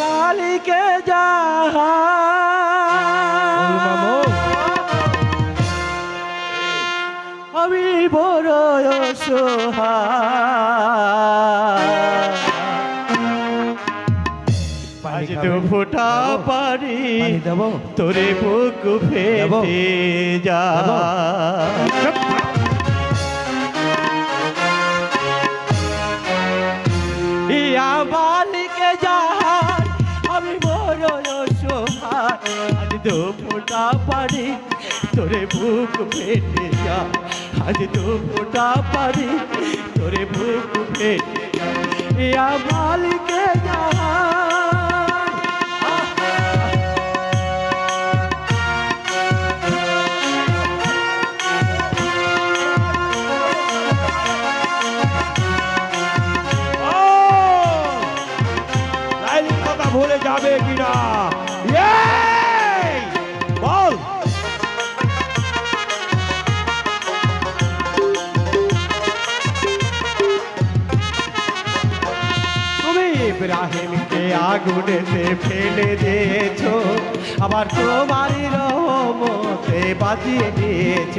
মালিকে যাহা। আমি বড় তো ফোটা পারি তোরে বুক ফেটে যা। তো ফোটা পারি তোরে বুক ফেটে যা। আজ তো ফোটা পারি তোরে বুক ফেটে যা। ইয়া মালিকে কথা ভুলে যাবে কিনা? ইব্রাহিমকে আগুনেতে ফেলে দিয়েছ। আবার তোমারই রহমতে বাঁচিয়ে দিয়েছ।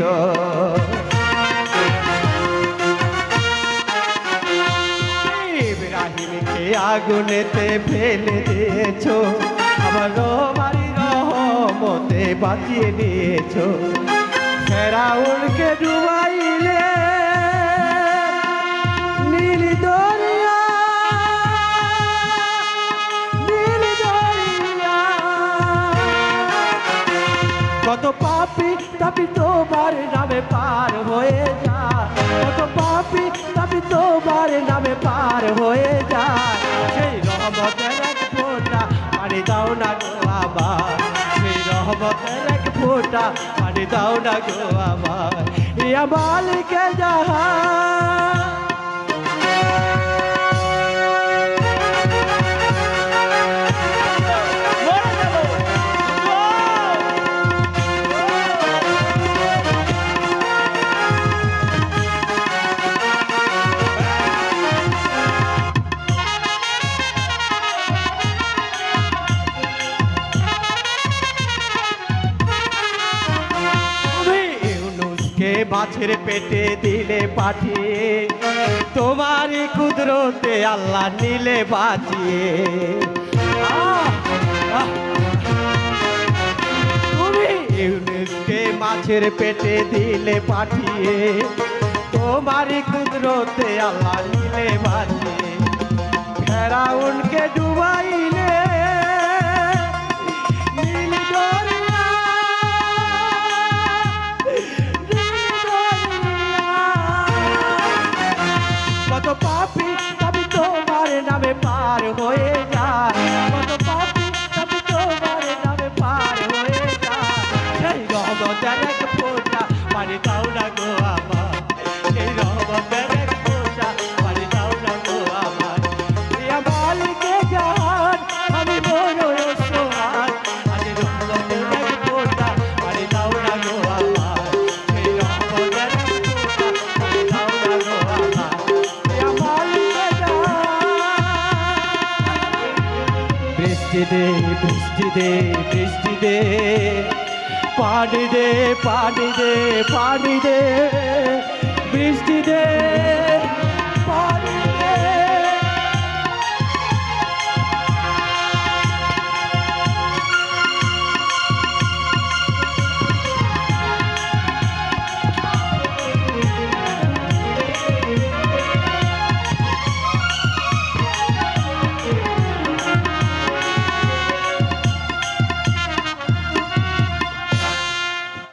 ইব্রাহিমকে আগুনেতে ফেলে দিয়েছ। আবার তোমারই রহমতে বাঁচিয়ে দিয়েছ। ফেরাউনকে ডুবাইলে কত পাপি, তাপি তোমার নামে পার হয়ে যা। কত পাপি, তাপি তোমার নামে পার হয়ে যা। সেই রহমতের এক ফোঁটা পানি দাও না গো আমার। সেই রহমতের এক ফোঁটা পানি দাও না গো আমার। ইয়া মালিকে যাহা ইউনুসকে মাছের পেটে দিলে পাঠিয়ে তোমারই কুদরতে আল্লাহ নিলে বাঁচিয়ে মাছের পেটে দিলে পাঠিয়ে তোমারই কুদরতে আল্লাহ নিলে বাঁচিয়ে ফেরাউনকে ডুবাইলে বৃষ্টি দে বৃষ্টি দে বৃষ্টি দে পানি দে পানি দে পানি দে বৃষ্টি দে